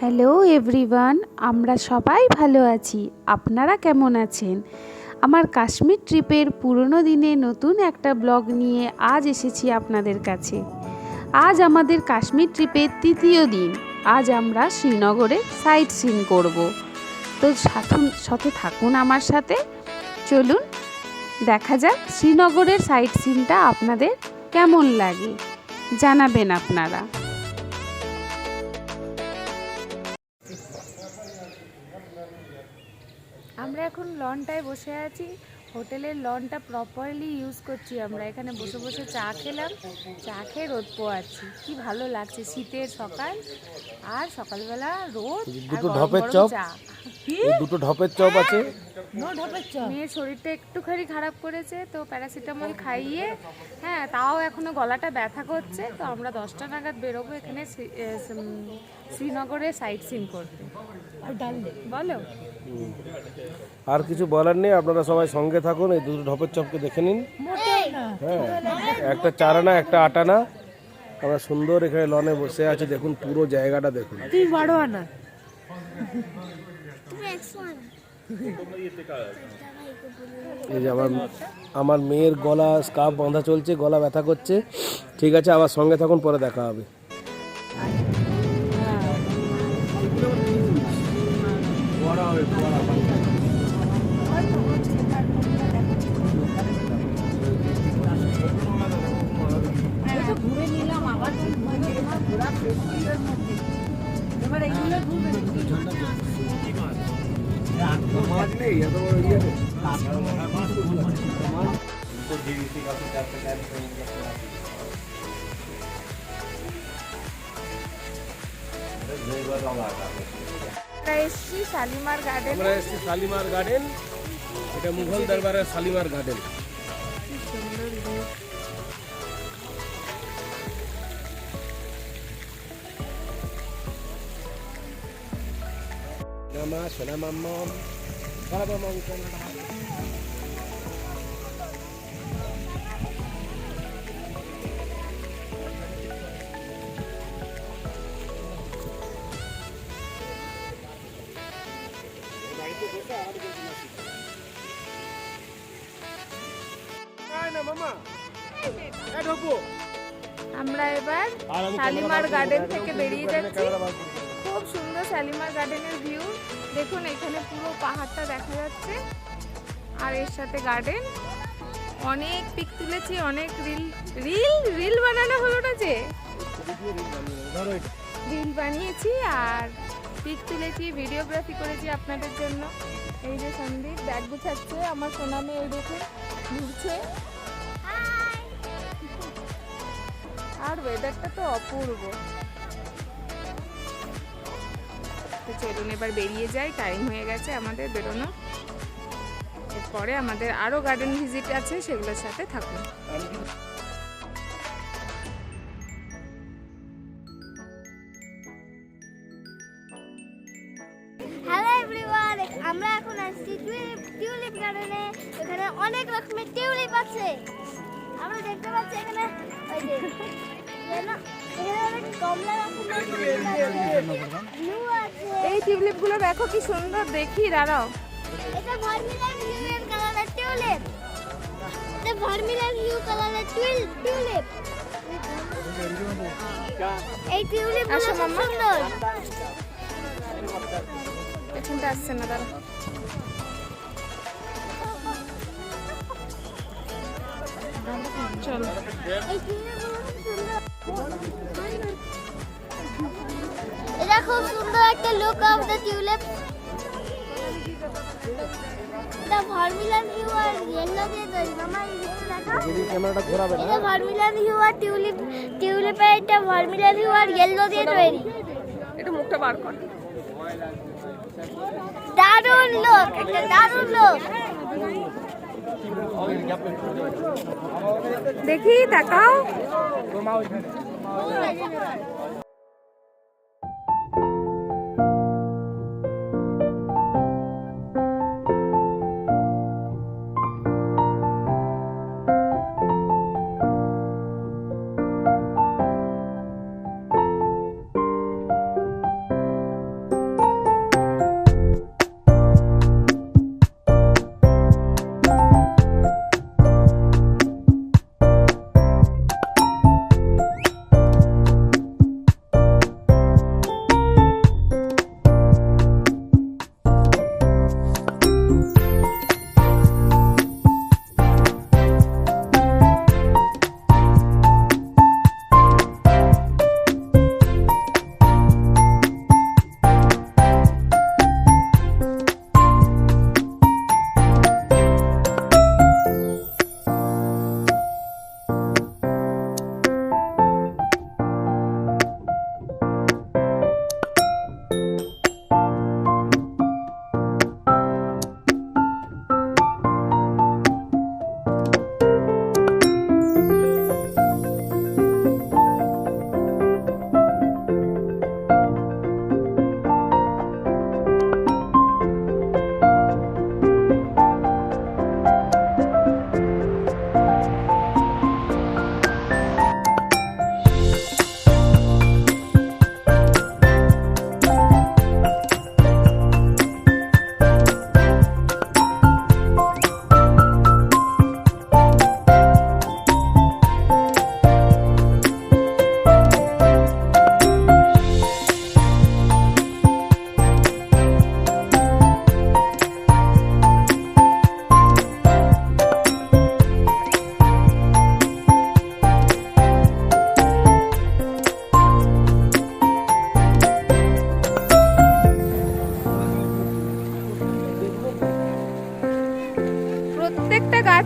Hello everyone, আমরা সবাই ভালো আছি। আপনারা কেমন আছেন? আমার কাশ্মীর ট্রিপের পুরনো দিনে নতুন একটা ব্লগ নিয়ে আজ এসেছি আপনাদের কাছে। আজ আমাদের কাশ্মীর ট্রিপের তৃতীয় দিন। আজ আমরা শ্রীনগরে সাইট সিন করব। তো সাথে থাকুন আমার সাথে। চলুন, দেখা যাক শ্রীনগরের সাইট সিনটা আপনাদের কেমন লাগে। জানাবেন আপনারা। আমরা এখন লনটায় বসে আছি। হোটেলের লনটা প্রপারলি ইউজ করছি আমরা। এখানে বসে বসে চা খেলাম। চা খেয়ে রোদ পোয়াচ্ছি। কি ভালো লাগছে শীতের সকাল। আর সকালবেলা রোদ দুটো ঢপের চপ। দুটো ঢপের চপ আছে। মেয়ের শরীরটা একটুখানি খারাপ করেছে তো প্যারাসিটামল খাইয়ে হ্যাঁ তাও এখনও গলাটা ব্যথা করছে তো আমরা দশটা নাগাদ বেরোবো এখানে শ্রীনগরে সাইট সিন করতে। বলো। আর কিছু বলার নেই আপনারা সবাই সঙ্গে থাকুন এই দুটো ঢপের চপকে দেখে নিন। হ্যাঁ একটা চারানা একটা আটানা। আমরা সুন্দর এখানে লনে বসে আছি দেখুন পুরো জায়গাটা দেখুন। এই যে আমার আমার মেয়ের গলা স্কার্ফ বাঁধা চলছে গলা ব্যথা করছে। ঠিক আছে আবার সঙ্গে থাকুন পরে দেখা হবে। আমরা এসছি শালিমার গার্ডেন আমরা এসেছি শালিমার গার্ডেন এটা মুঘল দরবারের শালিমার গার্ডেন Nama, সোনা মাম্মাম আমরা এবার শালিমার গার্ডেন থেকে বেরিয়ে যাচ্ছি। খুব সুন্দর শালিমার গার্ডেনের ভিউ দেখুন এখানে পুরো পাহাড়টা দেখা যাচ্ছে। আর এর সাথে গার্ডেন অনেক পিক তুলেছি অনেক রিল রিল রিল বানানো হলো না যে। রিল বানিয়েছি আর পিক তুলেছি ভিডিওগ্রাফি করেছি আপনাদের জন্য। এই যে সন্দীপ ব্যাগ গুছাচ্ছে আমার সোনা মেয়ে এই দেখে ঘুরছে। আর ওয়েদারটা তো অপূর্ব। তো চলুন এবার বেরিয়ে যাই। টাইম হয়ে গেছে আমাদের বেরোনো এরপরে আমাদের আরও গার্ডেন ভিজিট আছে, সেগুলোর সাথে থাকুন। আমরা এখন আসছি টিউলিপ গার্ডেনে এখানে অনেক রকমের টিউলিপ আছে। আমরা দেখতে পাচ্ছি এখানে ওই যে রকমের টিউলিপ ব্লু এই টিউলিপগুলো দেখো কি সুন্দর দেখি দাঁড়াও। এটা ভার্মিলান হিউ এর কালারের টিউলিপ এটা ভার্মিলান হিউ কালারের টিউলিপ টিউলিপ এই টিউলিপ আসো, সুন্দর। পেছনটা আসছে না চলো এটা খুব সুন্দর একটা লুক অফ দ্য টিউলিপ এটা ভার্মিলান হিউ আর ইয়েলো দিয়ে তৈরি। মামা যদি ক্যামেরাটা ঘোরাবে না? এটা ভার্মিলান হিউ আর টিউলিপ টিউলিপের এটা ভার্মিলান হিউ আর ইয়েলো দিয়ে তৈরি। একটু মুখটা বার কর। দারুণ লোক একটা দারুণ লোক দেখি তাকাও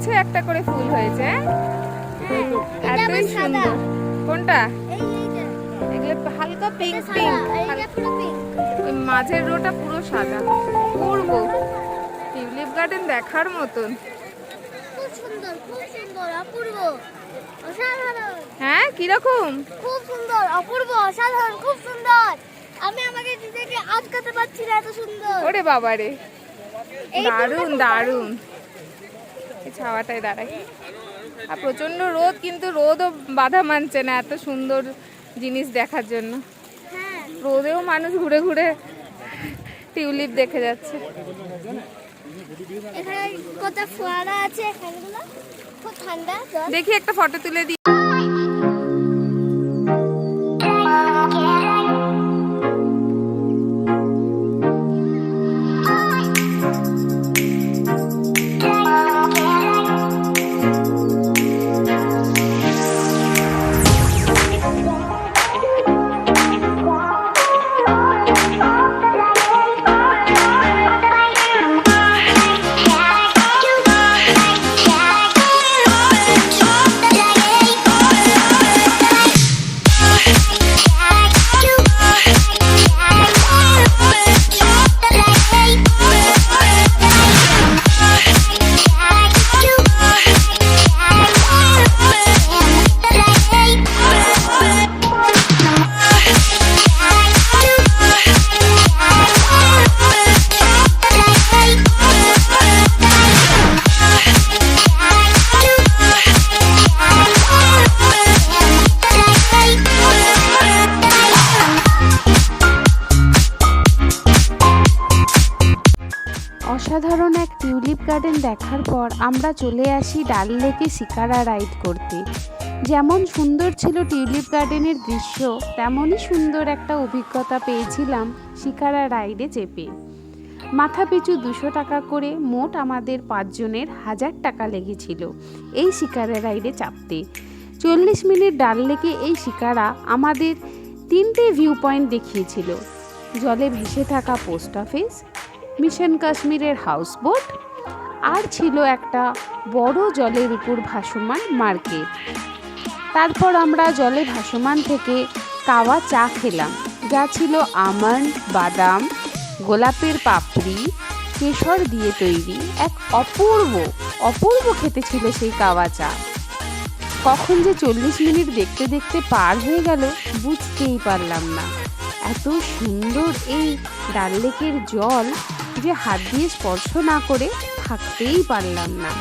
গাছে একটা করে ফুল হয়েছে হ্যাঁ? এতই সুন্দর। কোনটা? এগুলো হালকা পিঙ্ক পিঙ্ক ওই মাঝের রোটা পুরো সাদা। পূর্ব টিউলিপ গার্ডেন দেখার মতন। হ্যাঁ কীরকম? খুব সুন্দর অপূর্ব অসাধারণ খুব সুন্দর। আমি আমাকে নিজেকে আটকাতে পারছি না এত সুন্দর। ওরে বাবারে। দারুণ দারুণ। এই ছাওয়াটায় দাঁড়াই। আর প্রচণ্ড রোদ কিন্তু রোদও বাধা মানছে না এত সুন্দর জিনিস দেখার জন্য। রোদেও মানুষ ঘুরে ঘুরে টিউলিপ দেখে যাচ্ছে। দেখি একটা ফটো তুলে দিই দেখার পর আমরা চলে আসি ডাল লেকে শিকারা রাইড করতে। যেমন সুন্দর ছিল টিউলিপ গার্ডেনের দৃশ্য, তেমনই সুন্দর একটা অভিজ্ঞতা পেয়েছিলাম শিকারা রাইডে চেপে। মাথা পিছু দুশো টাকা করে মোট আমাদের পাঁচজনের হাজার টাকা লেগেছিল এই শিকারা রাইডে চাপতে। চল্লিশ মিনিট ডাল লেকে এই শিকারা আমাদের তিনটে ভিউ পয়েন্ট দেখিয়েছিল। জলে ভেসে থাকা পোস্ট অফিস মিশন কাশ্মীরের হাউসবোট আর ছিল একটা বড় জলের উপর ভাসমান মার্কেট। তারপর আমরা জলে ভাসমান থেকে কাওয়া চা খেলাম। যা ছিল আমন্ড, বাদাম, গোলাপের পাপড়ি, কেশর দিয়ে তৈরি এক অপূর্ব অপূর্ব খেতে ছিল সেই কাওয়া চা। কখন যে চল্লিশ মিনিট দেখতে দেখতে পার হয়ে গেল, বুঝতেই পারলাম না। এত সুন্দর এই ডাল লেকের জল যে হাত দিয়ে স্পর্শ না করে থাকতেই পারলাম না।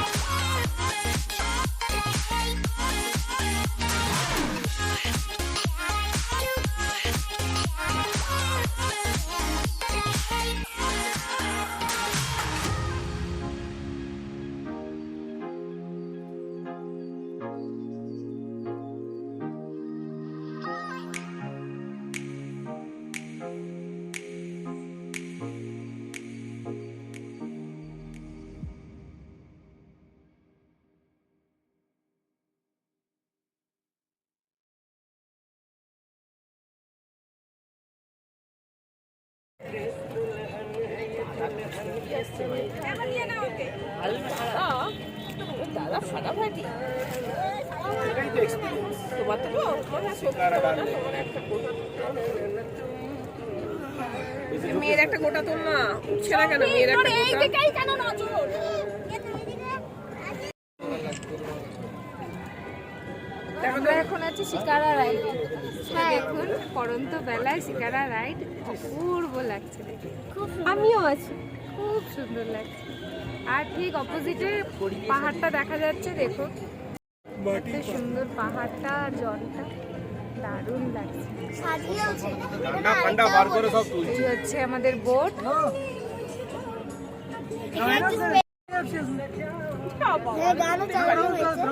মেয়ের একটা গোটা তোর না উঠছে না কেন? মেয়ের একটা গোটা আমরা এখন আছি শিকারা রাইডে। দেখুন পরন্ত বেলায় শিকারা রাইড অপূর্ব লাগছে দেখে। আমিও আছি। খুব সুন্দর লাগছে। আর ঠিক অপোজিটে পাহাড়টা দেখা যাচ্ছে দেখুন কত সুন্দর পাহাড়টা আর জলটা দারুণ লাগছে। এই হচ্ছে আমাদের বোট হ্যাঁ গানও চালানো হয়েছে।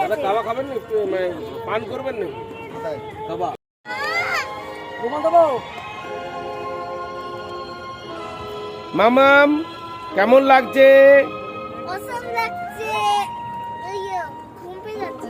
দাদা কাবা খাবেন না একটু মানে পান করবেন কাবা মামাম কেমন লাগছে? অসম লাগছে ঘুম পেয়ে যাচ্ছে।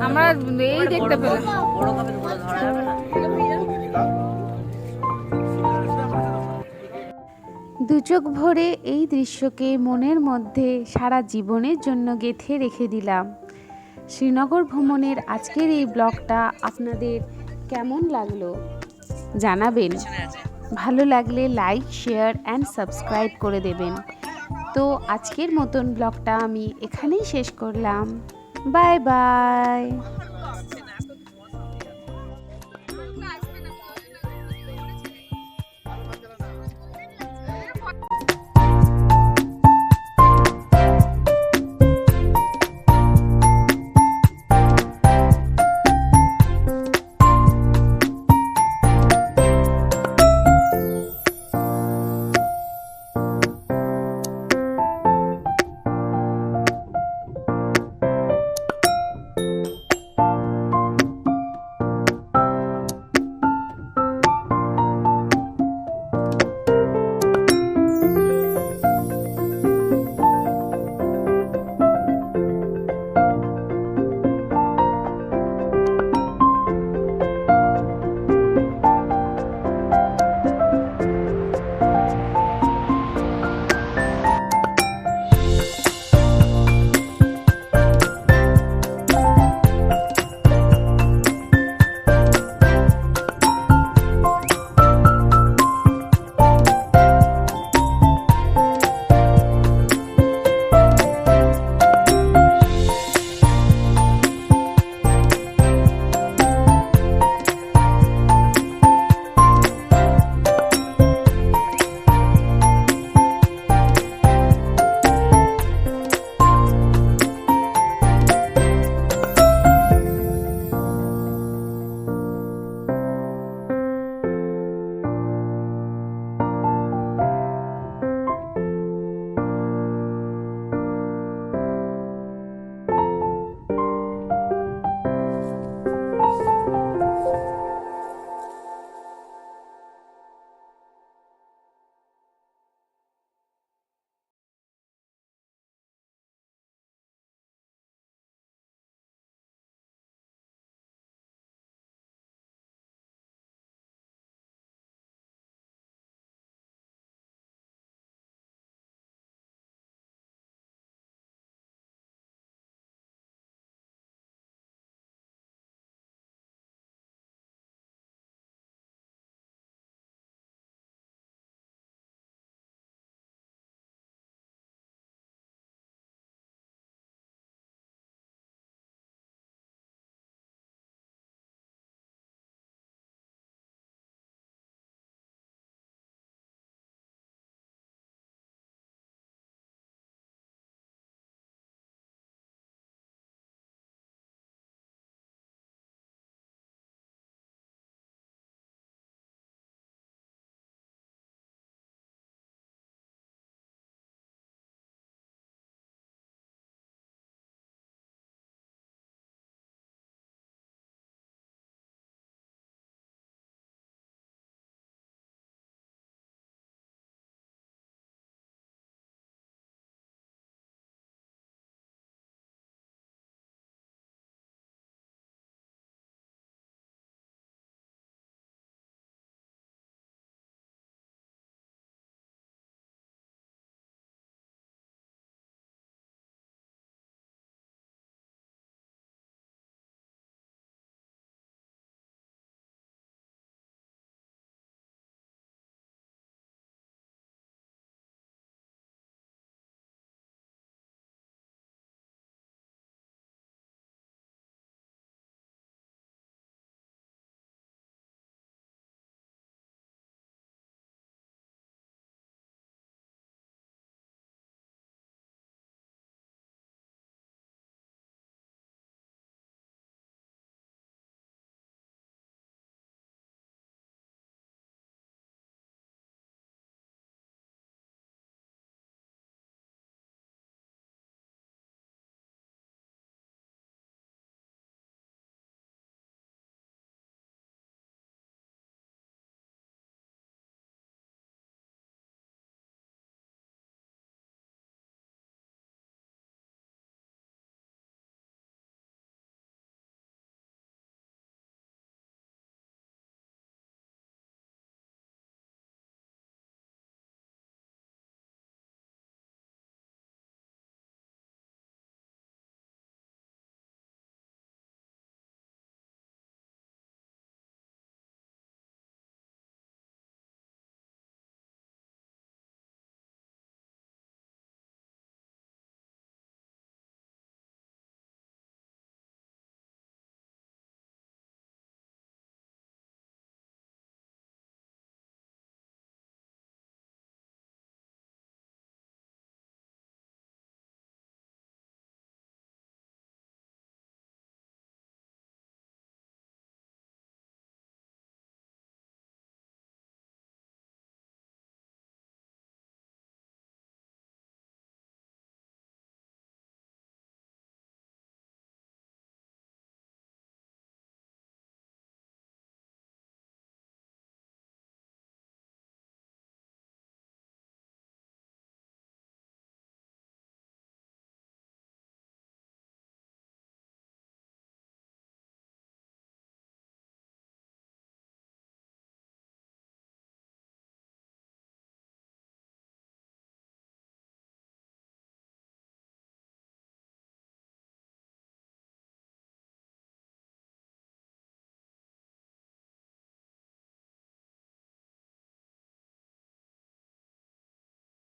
আমরা এই দেখতে দুচোখ ভরে এই দৃশ্যকে মনের মধ্যে সারা জীবনের জন্য গেথে রেখে দিলাম। শ্রীনগর ভ্রমণের আজকের এই ব্লগটা আপনাদের কেমন লাগল জানাবেন। ভালো লাগলে লাইক, শেয়ার অ্যান্ড সাবস্ক্রাইব করে দেবেন। তো আজকের মতন ব্লগটা আমি এখানেই শেষ করলাম। Bye bye.